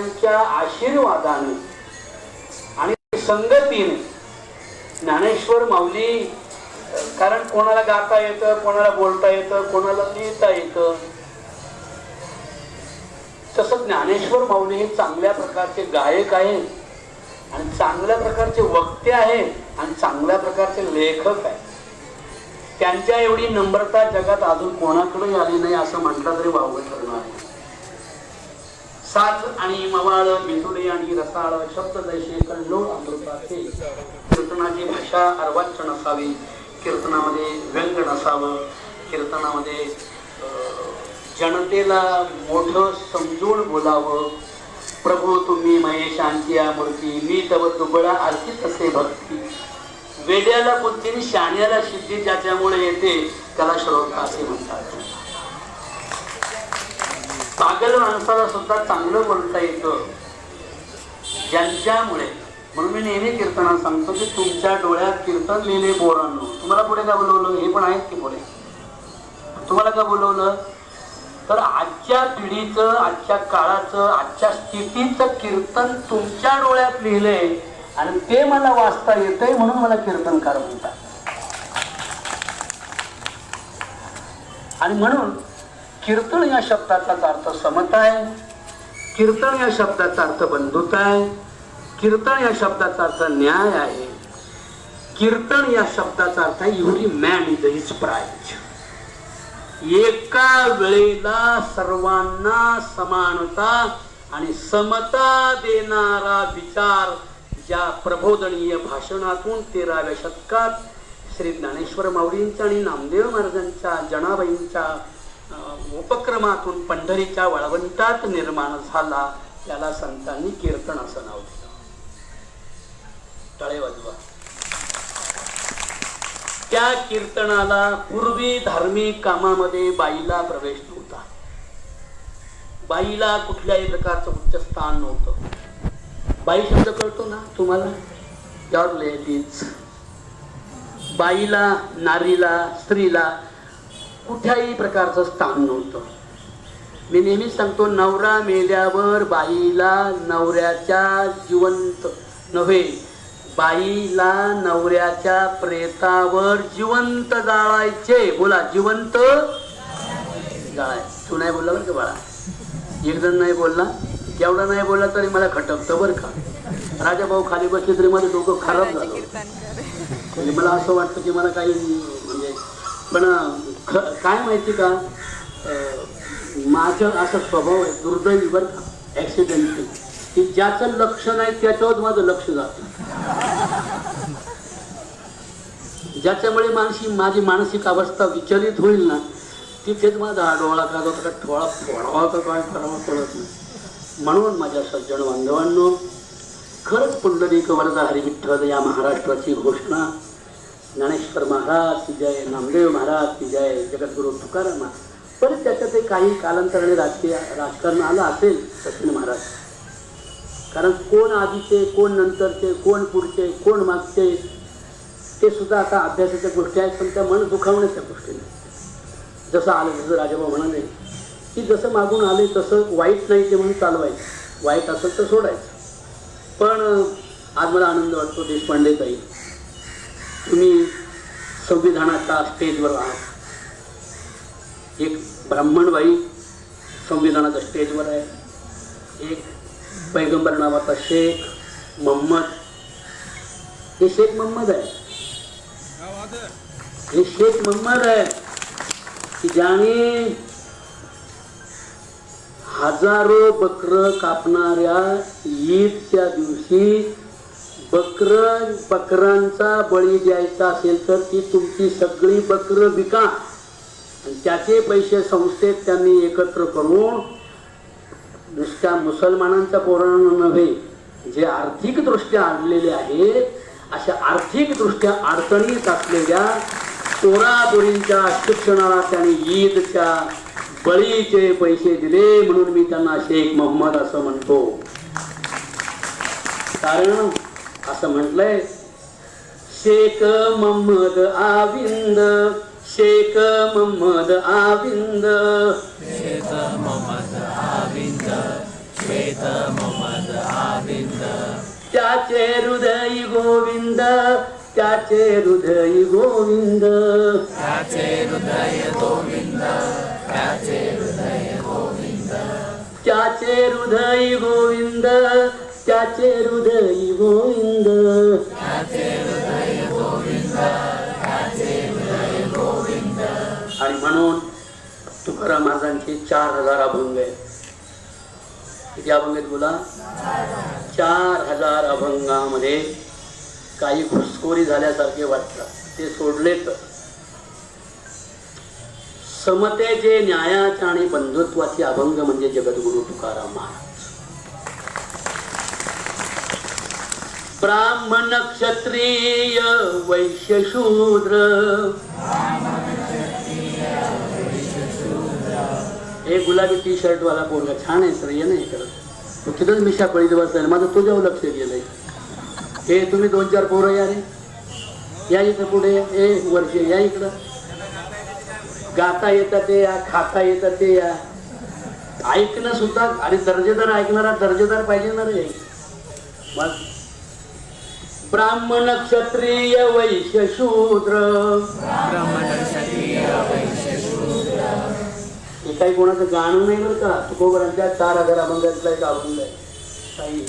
महाराजांच्या आशीर्वादाने आणि संगतीने ज्ञानेश्वर माऊली कारण कोणाला गाता येतं कोणाला बोलता येतं कोणाला लिहिता येतं तसं ज्ञानेश्वर माऊली हे चांगल्या प्रकारचे गायक आहेत आणि चांगल्या प्रकारचे वक्ते आहेत आणि चांगल्या प्रकारचे लेखक आहेत. त्यांच्या एवढी नम्रता जगात अजून कोणाकडे आली नाही असं म्हटलं तरी वावगं ठरणार आहे साज आणि मवाळ मेंदुले आणि रसाळ शब्द जैसे कल्लो अमृताचे. कीर्तनाची भाषा अर्वाच्य नसावी कीर्तनामध्ये व्यंग नसावं. कीर्तनामध्ये जनतेला मोठं समजून बोलावं. प्रभू तुम्ही महेशांची या मूर्ती मी तव दुबळा अर्थित असे भक्ती. वेड्याला बुद्धीने शाण्याला सिद्धी ज्याच्यामुळे येते त्याला श्रोता असे म्हणतात. पागल माणसाला सुद्धा चांगलं बोलता येतं. ज्यांच्यामुळे. म्हणून मी नेहमी कीर्तनात सांगतो की तुमच्या डोळ्यात कीर्तन लिहिले पोरांनो. तुम्हाला पुढे का बोलवलं? हे पण आहेत की पुढे? तुम्हाला का बोलवलं? तर आजच्या पिढीचं आजच्या काळाचं आजच्या स्थितीचं कीर्तन तुमच्या डोळ्यात लिहिलंय आणि ते मला वाचता येतंय म्हणून मला कीर्तनकार म्हणतात. आणि म्हणून कीर्तन या शब्दाचाच अर्थ समता आहे. कीर्तन या शब्दाचा अर्थ बंधुता आहे. कीर्तन या शब्दाचा अर्थ न्याय आहे. कीर्तन या शब्दाचा अर्थ आहे every man is his prize एका वेळेला सर्वांना समानता आणि समता देणारा विचार ज्या प्रबोधनीय भाषणातून तेराव्या शतकात श्री ज्ञानेश्वर माऊलींच्या आणि नामदेव महाराजांच्या जनाबाईंच्या उपक्रमातून पंढरीच्या वळवंटात निर्माण झाला त्याला संतांनी कीर्तन असं नाव दिलं. टाळे वाजवा. त्या कीर्तनाला पूर्वी धार्मिक कामामध्ये बाईला प्रवेश नव्हता. बाईला कुठल्याही प्रकारचं उच्च स्थान नव्हतं. बाई शब्द कळतो ना तुम्हाला? युअर लेडीज बाईला नारीला स्त्रीला कुठल्याही प्रकारचं स्थान नव्हतं. मी नेहमीच सांगतो नवरा मेल्यावर बाईला नवऱ्याच्या जिवंत नव्हे बाईला नवऱ्याच्या प्रेतावर जिवंत जाळायचे. बोला जिवंत जाळाय. तू नाही बोलला बरं का बाळा? एक जण नाही बोलला एवढा नाही बोलला तरी मला खटकतं बरं का? राजा भाऊ खाली बसले तरी माझं डोकं खराब झालं. म्हणजे मला असं वाटतं की मला काही म्हणजे पण ख- काय माहिती का? माझं असं स्वभाव आहे दुर्दैवी बरं का? ॲक्सिडेंटली की ज्याचं लक्ष नाही त्याच्यावर माझं लक्ष जातं. ज्याच्यामुळे माणशी माझी मानसिक अवस्था विचलित होईल ना तिथेच माझा हा डोळा का होता का ठोळा फोडावा का काय करावा कळत नाही. म्हणून माझ्या सज्जन बांधवांनो खरंच पुंडलिक वरदा हरिविठ्ठल या महाराष्ट्राची घोषणा ज्ञानेश्वर महाराज की जय नामदेव महाराज की जय जगद्गुरु तुकाराम महाराज. परत त्याच्यात ते काही कालांतराने राजकीय राजकारण आलं असेल सचिन महाराज. कारण कोण आधीचे कोण नंतरचे कोण पुढचे कोण मागचे ते सुद्धा आता अभ्यासाच्या गोष्टी आहेत पण त्या मन दुखावण्याच्या गोष्टी नाही जसं आलं जसं राजाभाऊ म्हणाले की जसं मागून आले तसं वाईट नाही ते म्हणून चालवायचं. वाईट असेल तर सोडायचं. पण आज मला आनंद वाटतो देशपांडे ताई तुम्ही संविधानाच्या स्टेजवर आहात. एक ब्राह्मणबाई संविधानाच्या स्टेजवर आहे. एक पैगंबर नावाचा शेख मोहम्मद. हे शेख मोहम्मद आहे. हे शेख मोहम्मद आहे की ज्याने हजारो बकर कापणाऱ्या ईदच्या दिवशी बकर बकरांचा बळी द्यायचा असेल तर ती तुमची सगळी बकर विका. आणि त्याचे पैसे संस्थेत त्यांनी एकत्र करून नुसत्या मुसलमानांच्या पोरांना नव्हे जे आर्थिकदृष्ट्या आणलेले आहेत अशा आर्थिकदृष्ट्या अडचणीत असलेल्या पोरापोरींच्या शिक्षणाला त्यांनी ईदच्या बळीचे पैसे दिले म्हणून मी त्यांना शेख मोहम्मद असं म्हणतो. कारण असं म्हटलंय. शेख मोहम्मद आविंद शेख मोहम्मद आविंद. श्वेत मोहम्मद आबिंद त्याचे हृदय गोविंद त्याचे हृदय गोविंद त्याचे हृदय गोविंद. त्याचे हृदय गोविंद त्याचे हृदय गोविंद. त्याचे हृदय गोविंद त्याचे हृदय गोविंद. आणि म्हणून तुकाराम महाराजांचे चार हजार अभंग आहेत. किती अभंग आहेत बोला? चार हजार अभंगामध्ये काही घुसखोरी झाल्यासारखे वाटतात. ते सोडले तर समतेचे न्यायाचे आणि बंधुत्वाचे अभंग म्हणजे जगद्गुरु तुकाराम महाराज. ब्राह्मण क्षत्रिय वैश्य शूद्र हे गुलाबी टी शर्ट वाला पोरगा छान आहे सर ये नाही करत. तू तिथंच मिशा पळीत बसलाय माझं तुझ्यावर लक्ष गेलंय. हे तुम्ही दोन चार पोरं या रे. या इथं पुढे ए वर्ष या इकडं. गाता येतात ते या खाता येतात ते या. ऐकणं सुद्धा आणि दर्जेदार ऐकणारा दर्जेदार पाहिजे ना रे. मग ब्राह्मण क्षत्रिय वैश्य शूद्र ब्राह्मण हे काही कोणाचं गाणं नाही बरं का? तुकोबरांच्या चार हजार अभंगातला एक अभंग आहे. काही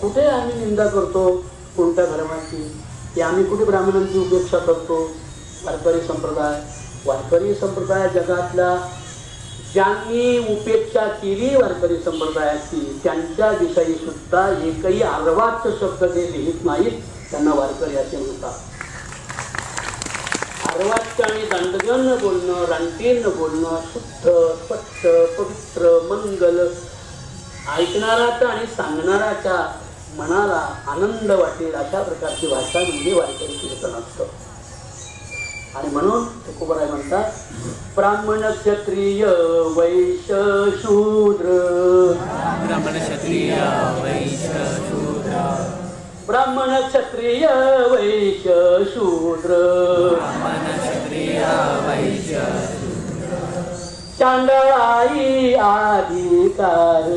कुठे आम्ही निंदा करतो कोणत्या धर्माची? की आम्ही कुठे ब्राह्मणांची उपेक्षा करतो? वारकरी संप्रदाय. वारकरी संप्रदाय जगातला ज्यांनी उपेक्षा केली वारकरी संप्रदायाची त्यांच्याविषयी सुद्धा एकही अर्वाच शब्द ते लिहित नाहीत त्यांना वारकरी असे म्हणतात. अर्वाच्य आणि दंडगण बोलणं रानटीन बोलणं शुद्ध स्वच्छ पवित्र मंगल ऐकणाराचा आणि सांगणाराच्या मनाला आनंद वाटेल अशा प्रकारची भाषा म्हणजे वारकरी कीर्तन असतं. आणि म्हणून तुकोबराय म्हणतात ब्राह्मण क्षत्रिय वैश्य शूद्र ब्राह्मण क्षत्रिय वैश्य शूद्र ब्राह्मण क्षत्रिय वैश्य शूद्र ब्राह्मण क्षत्रिय वैश्य चांदळाई अधिकार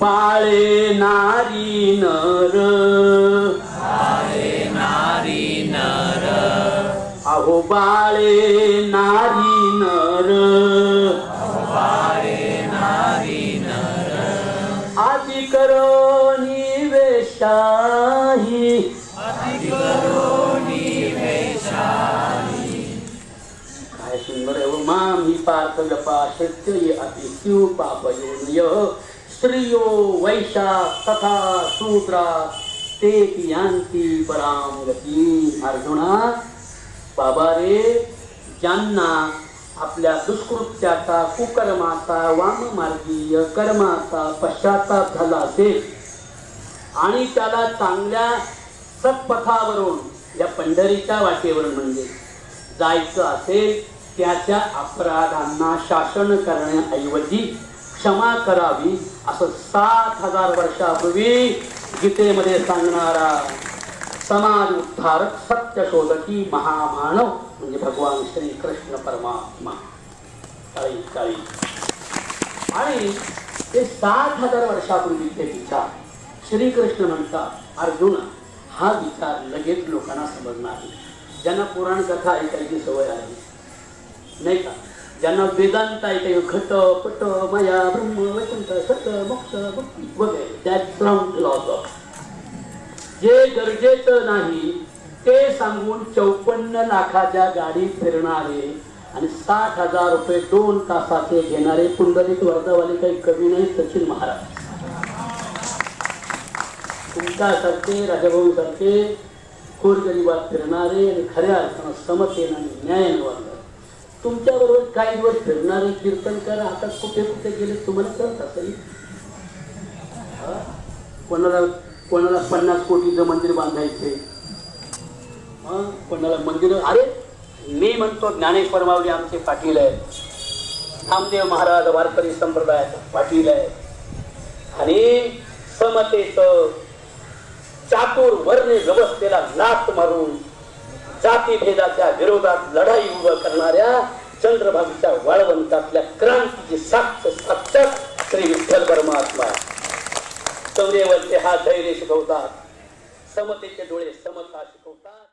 पाळे नारी नर. बाळे नारी नर। बाळे नारी नर आदि करो निवेशाही काय सुंदर आहे व माम ही पार्थ जपा सत्य ये अति शिव पाप योनय। स्त्रियो वैशा तथा शूद्रा ते यांती पराम गती अर्जुना बाबा रे ज्यांना आपल्या दुष्कृत्याचा कुकर्माचा वाममार्गीय कर्माचा पश्चाताप झाला असेल आणि त्याला चांगल्या सत्पथावरून या पंढरीच्या वाटेवरून म्हणजे जायचं असेल त्याच्या अपराधांना शासन करण्याऐवजी क्षमा करावी असं सात हजार वर्षापूर्वी गीतेमध्ये सांगणारा समाज उद्धारक सत्य शोधकी महामानव म्हणजे भगवान श्री कृष्ण परमात्मा. काळी काळी आणि ते सात हजार वर्षापूर्वीचे विचार. श्रीकृष्ण म्हणतात अर्जुन हा विचार लगेच लोकांना समजणार ज्यांना पुराण कथा ऐकायची सवय आहे नाही का? ज्यांना वेदांत ऐकाय घट पट मया ब्रह्म वैकुंठ सत मोक्ष भक्ती वगैरे त्यात फिलॉसॉफ जे गरजेचं नाही ते सांगून चौपन्न लाखाच्या गाडी फिरणारे आणि साठ हजार रुपये दोन तासाचे घेणारे पुंडलिक वर्धावाले काही कवी नाही सचिन महाराज. तुमच्यासारखे राजाभाऊ सारखे गोरगरिबात फिरणारे आणि खऱ्या अर्थानं समतेनं आणि न्यायानं वागणारे तुमच्याबरोबर काही दिवस फिरणारे कीर्तनकार आता कुठे कुठे गेले तुम्हाला कळत असेल कोणाला कोणाला पन्नास कोटीचं मंदिर बांधायचे कोणाला मंदिर? अरे मी म्हणतो ज्ञानेश्वर माऊली आमचे पाटील आहेत. नामदेव महाराज वारकरी संप्रदायाचा पाटील आहे आणि समतेचं चातुर वर्णे व्यवस्थेला लाथ मारून जातीभेदाच्या विरोधात लढाई उभं करणाऱ्या चंद्रभागीच्या वाळवंतातल्या क्रांतीची साक्ष साक्षात श्री विठ्ठल परमात्मा शौर्यवरचे हा धैर्य शिकवतात. समतेचे डोळे समता शिकवतात.